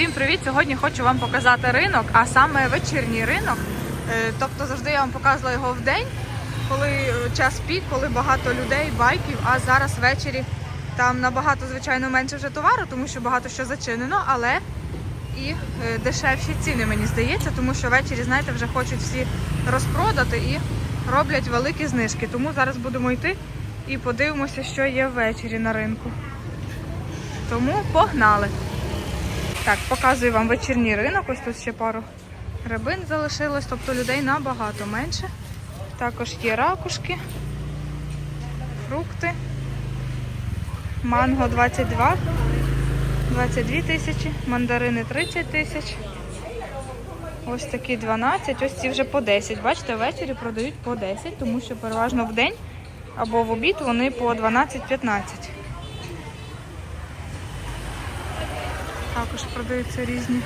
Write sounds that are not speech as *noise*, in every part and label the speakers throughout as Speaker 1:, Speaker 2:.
Speaker 1: Всім привіт! Сьогодні хочу вам показати ринок, а саме вечірній ринок. Е, Тобто завжди я вам показувала його в день, коли е, час пік, коли багато людей, байків, а зараз ввечері там набагато, звичайно, менше вже товару, тому що багато що зачинено, але і е, дешевші ціни, мені здається, тому що ввечері, знаєте, вже хочуть всі розпродати і роблять великі знижки. Тому зараз будемо йти і подивимося, що є ввечері на ринку. Тому погнали! Так, показую вам вечірній ринок. Ось тут ще пару рибин залишилось, тобто людей набагато менше. Також є ракушки, фрукти. Манго 22, 22 тисячі, мандарини 30 тисяч. Ось такі 12, ось ці вже по 10. Бачите, ввечері продають по 10, тому що переважно в день або в обід вони по 12-15. Також продаються різні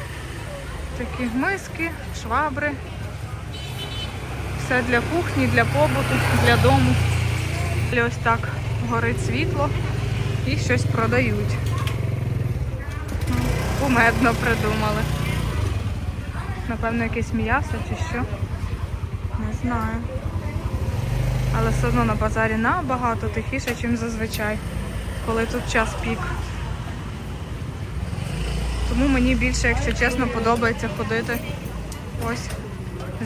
Speaker 1: такі миски, швабри. Все для кухні, для побуту, для дому. Ось так горить світло і щось продають. Ну, Кумедно придумали. Напевно, якесь м'ясо чи що. Не знаю. Але все одно на базарі набагато тихіше, ніж зазвичай, коли тут час пік. Тому мені більше, якщо чесно, подобається ходити ось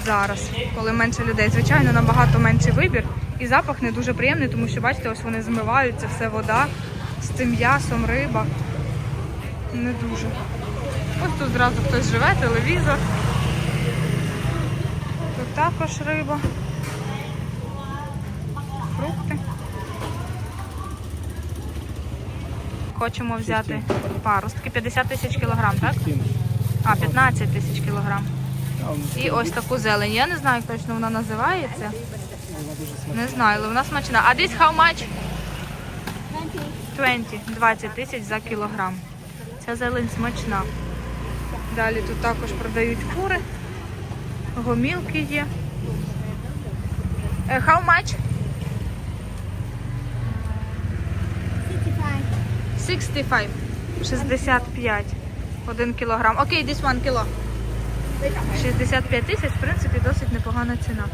Speaker 1: зараз, коли менше людей. Звичайно, набагато менший вибір. І запах не дуже приємний, тому що, бачите, ось вони змиваються, все вода з цим м'ясом, риба. Не дуже. Ось тут зразу хтось живе, телевізор. Тут також риба. Фрукти. Хочемо взяти паростки. 50 тисяч кілограм, так? А, 15 тисяч кілограм. І ось таку зелень. Я не знаю, як точно вона називається. Не знаю, але вона смачна. А this how much? 20. 20 тисяч за кілограм. Ця зелень смачна. Далі тут також продають кури. Гомілки є. Е, How much? 65. 65. Один кілограм. Окей, this one кіло. 65 тисяч, в принципі, досить непогана ціна.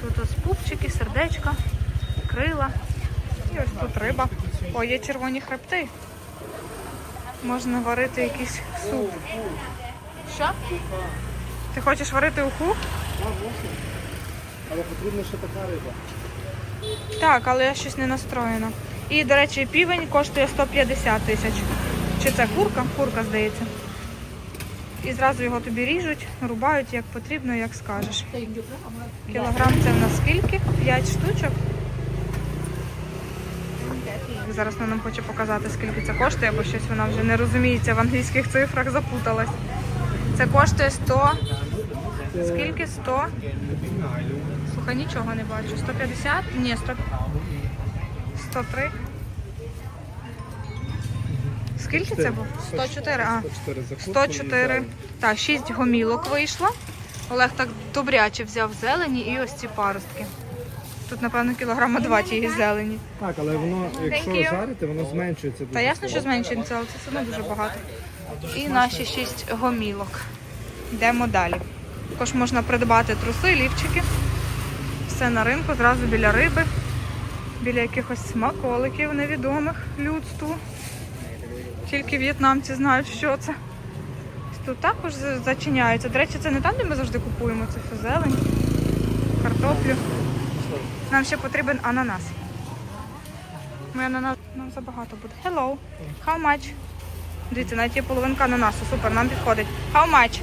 Speaker 1: Тут ось пупчики, сердечка, крила. І ось тут риба. О, є червоні хребти. Можна варити якийсь суп. Що? Ти хочеш варити уху?
Speaker 2: Але потрібна ще така риба.
Speaker 1: Так, але я щось не настроєна. І, до речі, півень коштує 150 тисяч. Чи це курка? Курка, здається. І зразу його тобі ріжуть, рубають як потрібно, як скажеш. Кілограм це в нас скільки? 5 штучок. Зараз вона нам хоче показати, скільки це коштує, бо щось вона вже не розуміється в англійських цифрах, запуталась. Це коштує 100. Скільки? 100? Слухай, нічого не бачу. 150? Ні, 100... 103. Скільки це був? 104, а.
Speaker 2: 104 за
Speaker 1: 104. Так, 6 гомілок вийшло. Олег так добряче взяв зелені і ось ці паростки. Тут, напевно, кілограма два тієї зелені.
Speaker 2: Так, але воно, якщо
Speaker 1: Thank you.
Speaker 2: жарити, воно зменшується.
Speaker 1: Та ясно, що зменшується, але це все одно дуже багато. І наші 6 гомілок. Йдемо далі. Також можна придбати труси, лівчики. Все на ринку, зразу біля риби, біля якихось смаколиків невідомих людству. Тільки в'єтнамці знають, що це. Тут також за- зачиняються. До речі, це не там, де ми завжди купуємо це все зелень, картоплю. Нам ще потрібен ананас. Ми ананас нам забагато буде. Hello. How much? Дивіться, навіть є половинка ананасу. Супер, нам підходить. How much?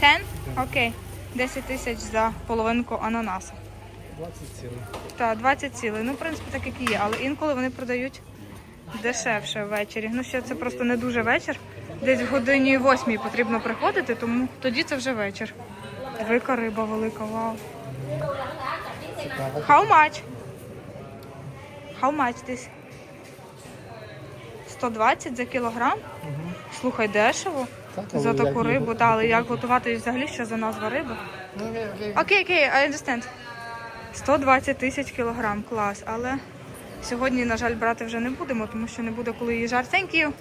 Speaker 1: 10? Окей. 10 тисяч за половинку ананасу.
Speaker 2: 20 цілих.
Speaker 1: Так, 20 цілий. Ну, в принципі, так як і є, але інколи вони продають дешевше ввечері. Ну, ще це просто не дуже вечір. Десь в годині восьмій потрібно приходити, тому тоді це вже вечір. Велика риба велика, вау. How much? How much this? 120 за кілограм? Слухай, дешево.
Speaker 2: Так, але
Speaker 1: За таку рибу, та, але як готувати взагалі, що за назва риби? Окей, окей, I understand. 120 тисяч кілограм, клас. Але сьогодні, на жаль, брати вже не будемо, тому що не буде коли її жар. Thank you.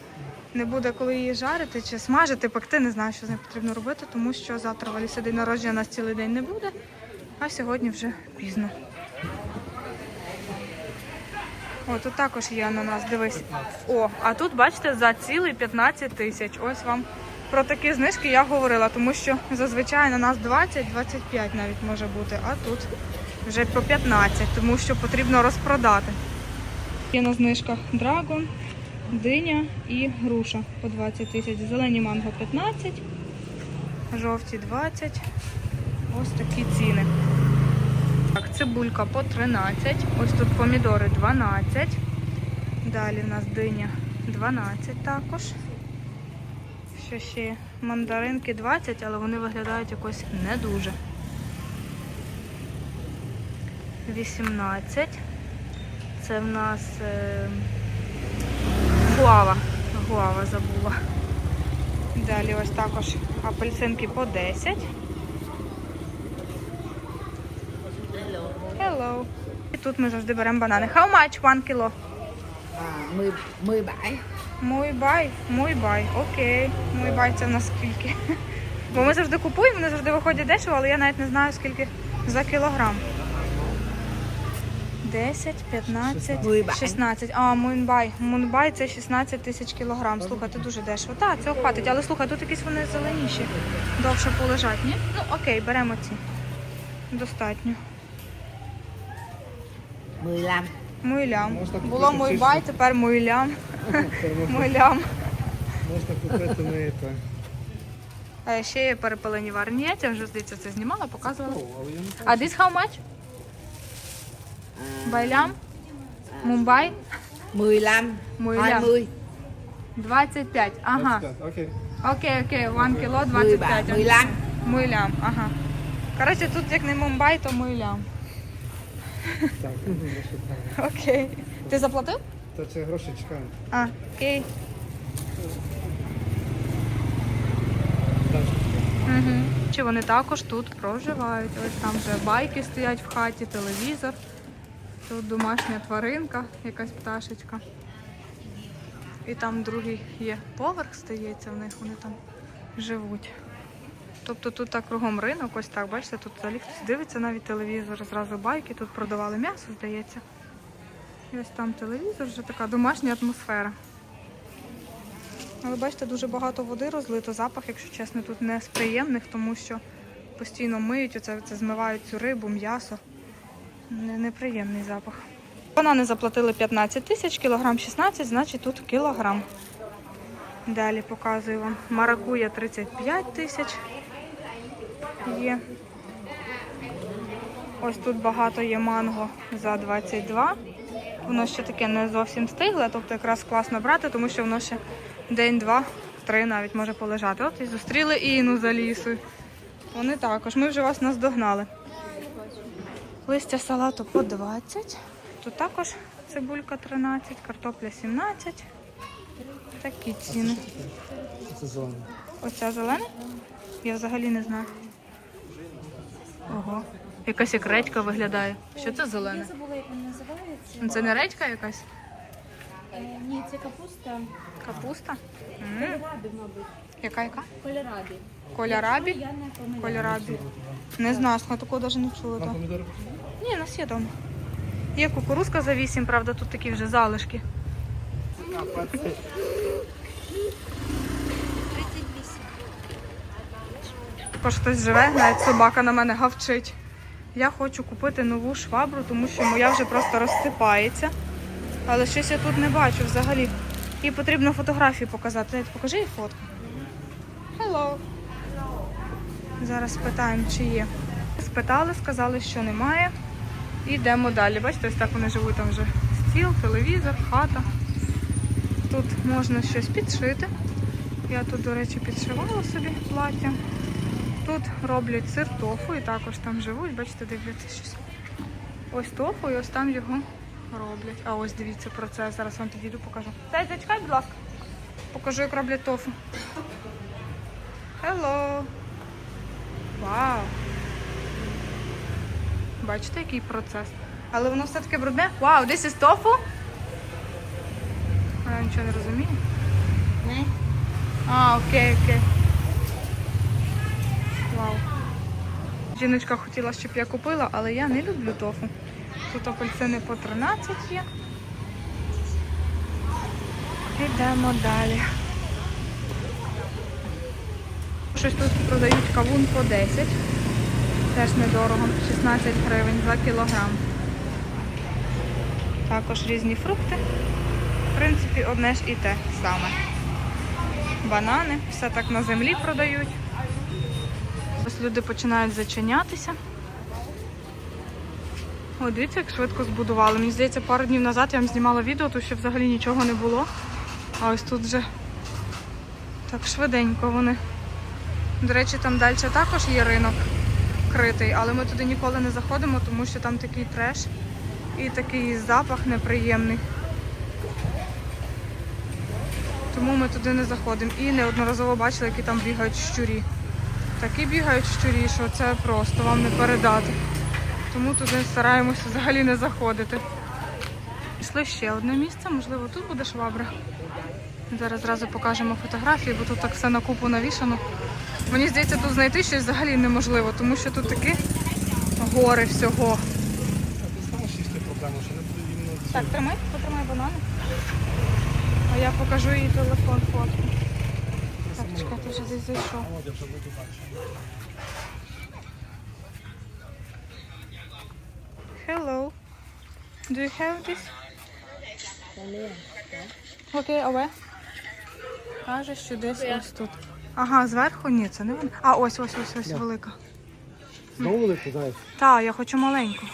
Speaker 1: не буде коли її жарити чи смажити, пекти, не знаю, що з нею потрібно робити, тому що завтра в Аліси день народження нас цілий день не буде, а сьогодні вже пізно. О, тут також є ананас, дивись. О, а тут, бачите, за цілий 15 тисяч. Ось вам про такі знижки я говорила, тому що зазвичай ананас 20-25 навіть може бути, а тут вже по 15, тому що потрібно розпродати. Є на знижках драгон, диня і груша по 20 тисяч. Зелені манго 15, жовті 20. Ось такі ціни. Так, цибулька по 13. Ось тут помідори 12. Далі в нас диня 12 також. Що ще? Мандаринки 20, але вони виглядають якось не дуже. 18. Це в нас е, гуава. Гуава забула. Далі ось також апельсинки по 10. Hello. І тут ми завжди беремо банани. How much one kilo?
Speaker 3: 10, 17
Speaker 1: Мой бай, мой бай. Окей. Мой бай це в нас скільки. Бо ми завжди купуємо, вони завжди виходять дешево, але я навіть не знаю скільки за кілограм. 10, 15, 16. А, Мунбай. Мунбай це 16 тисяч кілограм. Слухайте, дуже дешево. Так, цього хватить. Але слухай, тут якісь вони зеленіші. Довше полежать, ні? Ну окей, беремо ці. Достатньо.
Speaker 3: 15
Speaker 1: Муйлям. Було мой
Speaker 2: чисто.
Speaker 1: бай, тепер муйлям. Муйлям.
Speaker 2: можна купити *laughs* не це.
Speaker 1: А ще є перепелені варені яйця, вже здається, це знімала, показувала. А this how much? Байлям? Мумбай?
Speaker 3: 15
Speaker 1: Муйлям.
Speaker 3: 20
Speaker 1: 25. Ага.
Speaker 2: 25, Окей.
Speaker 1: Окей, окей, 1 кіло 25.
Speaker 3: 15
Speaker 1: Муйлям, ага. Коротше, тут як не Мумбай, то Муйлям. *laughs* Окей. Ти заплатив?
Speaker 2: Та це гроші чекаємо.
Speaker 1: А, окей. Угу. Чи вони також тут проживають? Ось там вже байки стоять в хаті, телевізор. Тут домашня тваринка, якась пташечка. І там другий є поверх, стається в них, вони там живуть. Тобто тут так кругом ринок, ось так, бачите, тут взагалі хтось дивиться навіть телевізор, зразу байки, тут продавали м'ясо, здається. І ось там телевізор, вже така домашня атмосфера. Але бачите, дуже багато води розлито. Запах, якщо чесно, тут не з приємних, тому що постійно миють, оце, це змивають цю рибу, м'ясо. Не, неприємний запах. Банани заплатили 15 тисяч, кілограм 16, значить тут кілограм. Далі показую вам. Маракуя 35 тисяч є. Ось тут багато є манго за 22. Воно ще таке не зовсім стигле, тобто якраз класно брати, тому що воно ще день, два, три навіть може полежати. От і зустріли Іну за лісою. Вони також. Ми вже вас наздогнали. Листя салату по 20. Тут також цибулька 13, картопля 17. Такі ціни.
Speaker 2: Це зелено.
Speaker 1: Оця зелена? Я взагалі не знаю. Ого. Якась як редька виглядає. Що це зелене?
Speaker 4: Я забула, як вона називається.
Speaker 1: Це не редька якась?
Speaker 4: Е, ні, це капуста
Speaker 1: Капуста? М,
Speaker 4: мабуть.
Speaker 1: Яка яка?
Speaker 4: Кольорабі.
Speaker 1: Кольорабі?
Speaker 4: Я не помиляю.
Speaker 1: Кольорабі. Не знаю, слухай, такого навіть не чула. Так.
Speaker 2: помідори?
Speaker 1: Ні, у нас є дома. Є кукурузка за 8, правда, тут такі вже залишки. Також хтось живе, навіть собака на мене гавчить. Я хочу купити нову швабру, тому що моя вже просто розсипається. Але щось я тут не бачу взагалі. Їй потрібно фотографії показати. Дайте, покажи їй фотку. Hello. Зараз спитаємо, чи є. Спитали, сказали, що немає. І йдемо далі. Бачите, ось так вони живуть там вже стіл, телевізор, хата. Тут можна щось підшити. Я тут, до речі, підшивала собі плаття. Тут роблять сир тофу і також там живуть, бачите, дивляться щось. Ось тофу і ось там його роблять. А ось дивіться процес. Зараз вам підійду покажу. Дай, зачекай, будь ласка. Покажу, як роблять тофу. Hello. Вау. Бачите, який процес. Але воно все таке брудне. Вау, this is tofu? Я нічого не розумію.
Speaker 3: Nè
Speaker 1: А, окей, окей. Вау. Жіночка хотіла, щоб я купила, але я не люблю тофу. Тут апельсини по 13 є. Йдемо далі. Щось тут продають кавун по 10. Теж недорого. 16 гривень за кілограм. Також різні фрукти. В принципі, одне ж і те саме. Банани, все так на землі продають. Ось люди починають зачинятися. О, дивіться, як швидко збудували. Мені здається, пару днів назад я вам знімала відео, то ще взагалі нічого не було. А ось тут вже так швиденько вони. До речі, там далі також є ринок критий, але ми туди ніколи не заходимо, тому що там такий треш і такий запах неприємний. Тому ми туди не заходимо. І неодноразово бачили, які там бігають щурі. Такі бігають щурі, що це просто вам не передати. Тому туди стараємося взагалі не заходити. Пішли ще одне місце, можливо, тут буде швабра. Зараз зразу покажемо фотографії, бо тут так все на купу навішано. Мені здається, тут знайти щось взагалі неможливо, тому що тут такі гори всього. Так, тримай, потримай банани. А я покажу їй телефон фотку. Так, чекай, ти вже десь зайшов. Hello. Do you have this? Окей, а where? Каже, що десь ось тут. Ага, зверху? Ні, це не вона. А, ось, ось, ось, ось велика.
Speaker 2: Знову велику даєш?
Speaker 1: Так, я хочу маленьку.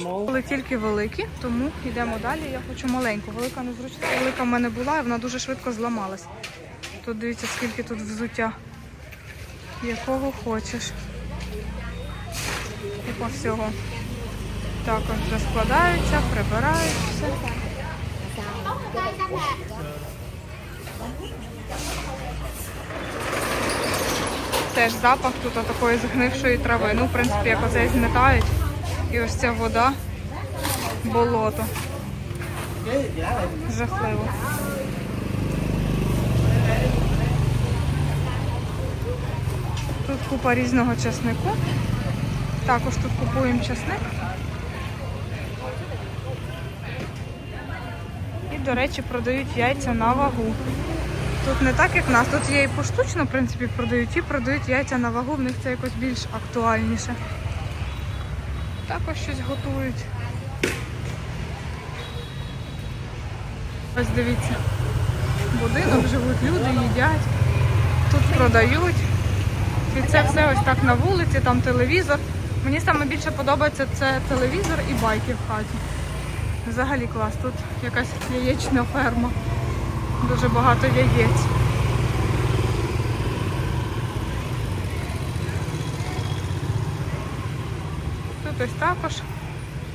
Speaker 1: Були тільки великі, тому йдемо далі. Я хочу маленьку. Велика незручна. Велика в мене була, і вона дуже швидко зламалась. Тут дивіться, скільки тут взуття. Якого хочеш. Типа всього. Також вже складаються, прибирають все. Теж запах тут такої згнившої трави. Ну, в принципі, як оце зметають. І ось ця вода, болото. Жахливо. Тут купа різного часнику. Також тут купуємо часник. І, до речі, продають яйця на вагу. Тут не так, як в нас. Тут є і поштучно, в принципі, продають, і продають яйця на вагу, в них це якось більш актуальніше. Також щось готують. Ось дивіться. Будинок, живуть люди, їдять, тут продають. І це все ось так на вулиці, там телевізор. Мені саме більше подобається це телевізор і байки в хаті. Взагалі клас. Тут якась яєчна ферма. Дуже багато яєць. Тут ось також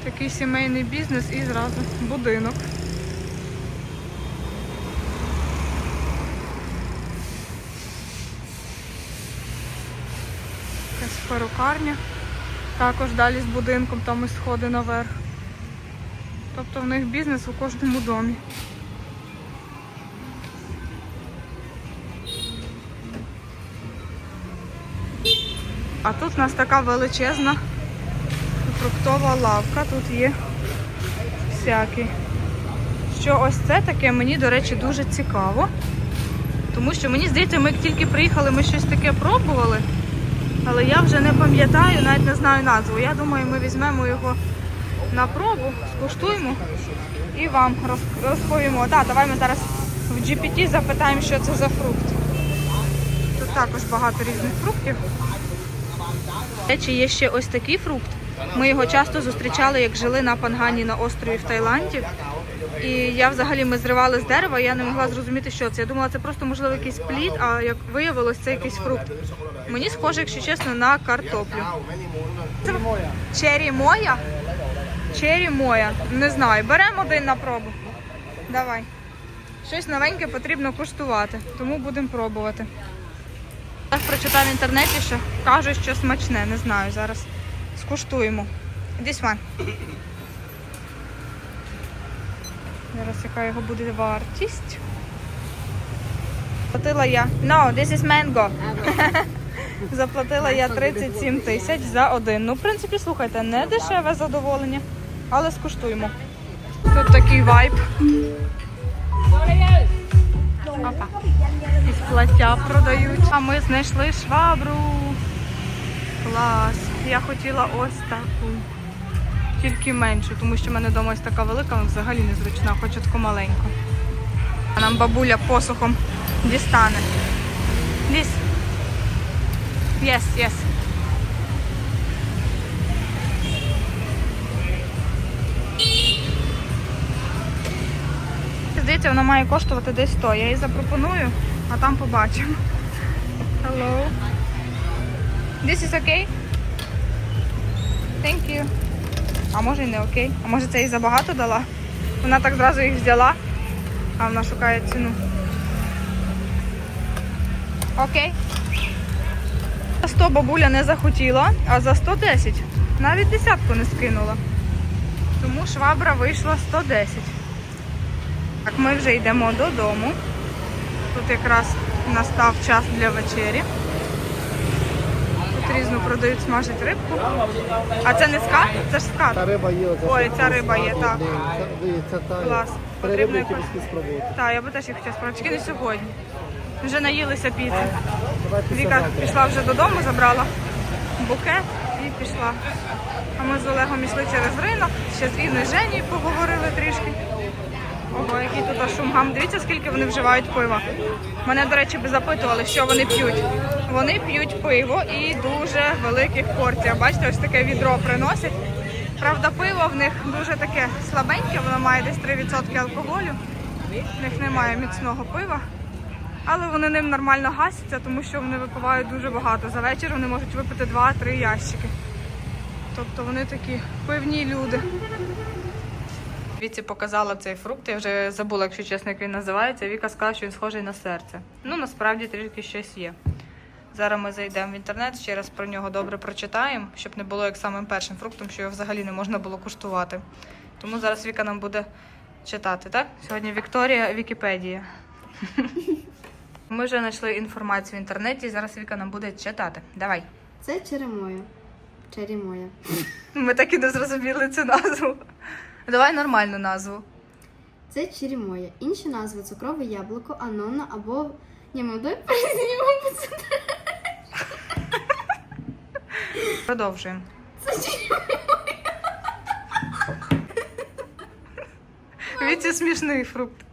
Speaker 1: такий сімейний бізнес і зразу будинок. Якась перукарня. Також далі з будинком, там і сходи наверх. Тобто в них бізнес у кожному домі. А тут у нас така величезна фруктова лавка. Тут є всякі. Що ось це таке, мені, до речі, дуже цікаво. Тому що мені здається, ми як тільки приїхали, ми щось таке пробували. Але я вже не пам'ятаю, навіть не знаю назву. Я думаю, ми візьмемо його на пробу, скуштуємо і вам розповімо. Так, давай ми зараз в GPT запитаємо, що це за фрукт. Тут також багато різних фруктів. До речі, є ще ось такий фрукт. Ми його часто зустрічали, як жили на Пангані на острові в Таїланді. І я взагалі ми зривали з дерева, я не могла зрозуміти, що це. Я думала, це просто можливо якийсь плід, а як виявилось, це якийсь фрукт. Мені схоже, якщо чесно, на картоплю. Це чері моя? Чері моя. Не знаю. Беремо один на пробу. Давай. Щось новеньке потрібно куштувати, тому будемо пробувати. Так прочитав в інтернеті, що кажуть, що смачне, не знаю. Зараз скуштуємо. This one. Зараз яка його буде вартість. заплатила я. No, this is mango. *laughs* Заплатила я 37 тисяч за один. Ну, в принципі, слухайте, не дешеве задоволення, але скуштуємо. Тут такий вайб. Опа. Із плаття продають. А ми знайшли швабру. Клас. Я хотіла ось таку. Тільки меншу, тому що в мене вдома ось така велика, вона взагалі незручна, хочу таку маленьку. А нам бабуля посухом дістане. This. Yes, yes. Здається, вона має коштувати десь 100. Я їй запропоную, а там побачимо. Hello. This is okay? Thank you. А може і не окей. А може це їй забагато дала? Вона так зразу їх взяла, а вона шукає ціну. Окей. За 100 бабуля не захотіла, а за 110 навіть десятку не скинула. Тому швабра вийшла 110. Так, ми вже йдемо додому. Тут якраз настав час для вечері. Тут різну продають смажить рибку. А це не скат? Це ж скат.
Speaker 2: Та риба є.
Speaker 1: Ой, ця риба є, так. Клас. Потрібно якось-. Так, я би теж їх хотіла спробувати. Тільки не сьогодні. Вже наїлися
Speaker 2: після
Speaker 1: Віка пішла вже додому, забрала букет і пішла. А ми з Олегом йшли через ринок, ще з Інною Женєю поговорили трішки. Ого, який тут аж шум гам. Дивіться, скільки вони вживають пива. Мене, до речі, би запитували, що вони п'ють. Вони п'ють пиво і дуже великих порціях. Бачите, ось таке відро приносять. Правда, пиво в них дуже таке слабеньке, воно має десь 3% алкоголю. В них немає міцного пива. Але вони ним нормально гасяться, тому що вони випивають дуже багато. За вечір вони можуть випити 2-3 ящики. Тобто вони такі пивні люди. Віці показала цей фрукт, я вже забула, якщо чесно, як він називається. Віка сказала, що він схожий на серце. Ну, насправді трішки щось є. Зараз ми зайдемо в інтернет, ще раз про нього добре прочитаємо, щоб не було як самим першим фруктом, що його взагалі не можна було куштувати. Тому зараз Віка нам буде читати, так? Сьогодні Вікторія Вікіпедія. *laughs* Ми вже знайшли інформацію в інтернеті, і зараз Віка нам буде читати. Давай.
Speaker 5: Це черемоя. Черемоя.
Speaker 1: Ми так і не зрозуміли цю назву. Давай нормальну назву.
Speaker 5: Це черемоя. Інші назви цукрове яблуко, анона або. Ні, ми дай перезнімемо це.
Speaker 1: Продовжуємо. Віці смішний фрукт.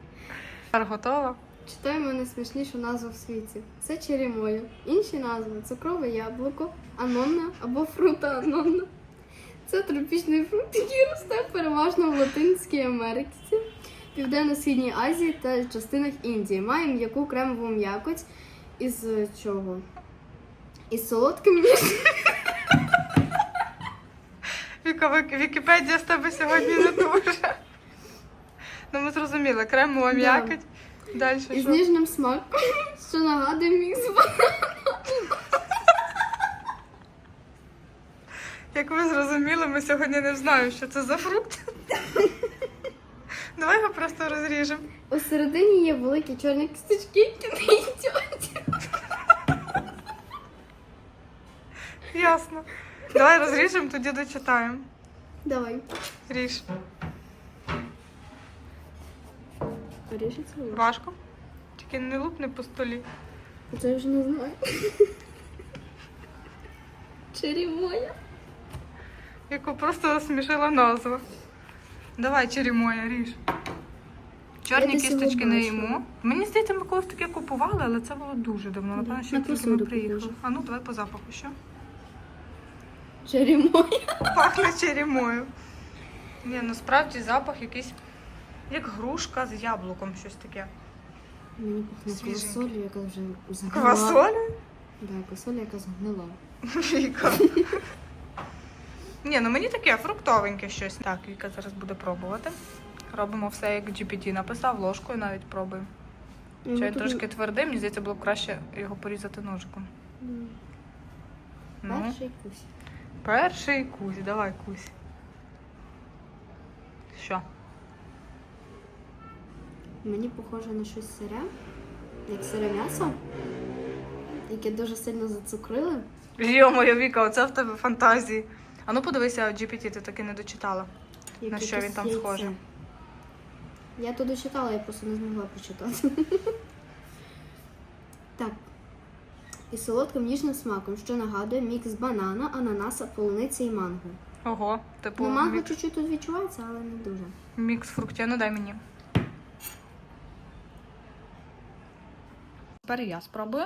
Speaker 1: Тепер готова.
Speaker 5: Читаємо найсмішнішу назву в світі. Це черемоя. Інші назви цукрове яблуко, анонна або фрута анонна. Це тропічний фрукт, який росте переважно в Латинській Америці, Південно-Східній Азії та частинах Індії. Має м'яку кремову м'якоть із чого? Із солодким ніж-
Speaker 1: Віка, Вікіпедія з тебе сьогодні не дуже. Ну, ми зрозуміли, кремова м'якоть. Далі
Speaker 5: із
Speaker 1: що?
Speaker 5: ніжним смаком, що нагадує мікс
Speaker 1: Як ви зрозуміли, ми сьогодні не знаємо, що це за фрукт. Давай його просто розріжемо.
Speaker 5: У середині є великі чорні кісточки, які не їдять.
Speaker 1: Ясно. Давай розріжемо, тоді дочитаємо.
Speaker 5: Давай.
Speaker 1: Ріж.
Speaker 5: Поріжеться воно.
Speaker 1: Важко. Тільки не лупни по столі.
Speaker 5: Це я вже не знаю. Черемоя.
Speaker 1: Яку просто розсмішила назва. Давай, черемоя, ріж. Чорні
Speaker 5: Я
Speaker 1: кісточки не їмо. Мені здається, ми колись таке купували, але це було дуже давно. Напевно, ще
Speaker 5: на
Speaker 1: тільки ми приїхали. А ну давай по запаху що?
Speaker 5: Черемоя.
Speaker 1: Пахне черемою. Ні, ну справді запах якийсь, як грушка з яблуком, щось таке.
Speaker 5: Мені пахне
Speaker 1: Свіженький.
Speaker 5: квасолю, яка вже згнила.
Speaker 1: Квасоля?
Speaker 5: Да, квасоля, яка згнила.
Speaker 1: Віка. Ні, ну мені таке фруктовеньке щось. Так, Віка зараз буде пробувати. Робимо все, як GPT написав, ложкою навіть пробуємо.
Speaker 5: Ну,
Speaker 1: Чай
Speaker 5: тут-
Speaker 1: трошки твердий, мені здається, було б краще його порізати ножиком. Ну,
Speaker 5: Перший кусь.
Speaker 1: перший кусь, давай кусь. Що?
Speaker 5: Мені похоже на щось сире. як сире м'ясо, яке дуже сильно зацукрили.
Speaker 1: Йо-моє, Віка, оце в тебе фантазії. А ну подивися, GPT ти таки не дочитала.
Speaker 5: як
Speaker 1: На що він там схожий?
Speaker 5: Я туди читала, я просто не змогла прочитати. *laughs* так. І солодким ніжним смаком, що нагадує мікс банана, ананаса, полуниці і манго.
Speaker 1: Ого, типу
Speaker 5: Ну, манго
Speaker 1: мікс,
Speaker 5: чуть-чуть тут відчувається, але не дуже.
Speaker 1: мікс фруктів. Ну дай мені. Тепер я спробую.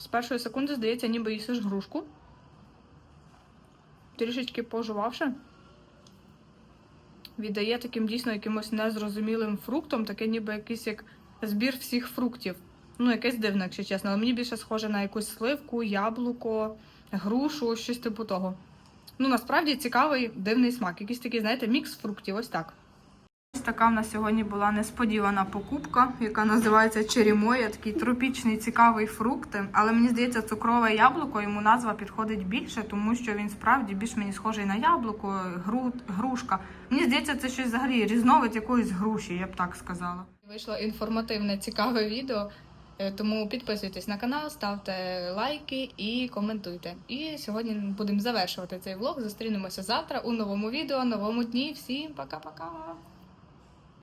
Speaker 1: З першої секунди здається, ніби їсиш грушку. Трішечки пожувавши. Віддає таким дійсно якимось незрозумілим фруктом, таке ніби якийсь як збір всіх фруктів. Ну, якесь дивне, якщо чесно, але мені більше схоже на якусь сливку, яблуко, грушу, щось типу того. Ну, насправді цікавий дивний смак. Якийсь такий, знаєте, мікс фруктів, ось так. Ось така в нас сьогодні була несподівана покупка, яка називається черімоя, такий тропічний цікавий фрукт. Але мені здається, цукрове яблуко йому назва підходить більше, тому що він справді більш мені схожий на яблуко, гру, грушка. Мені здається, це щось взагалі різновид якоїсь груші, я б так сказала. Вийшло інформативне, цікаве відео. Е, Тому підписуйтесь на канал, ставте лайки і коментуйте. І сьогодні будемо завершувати цей влог. Зустрінемося завтра у новому відео, новому дні. Всім пока-пока!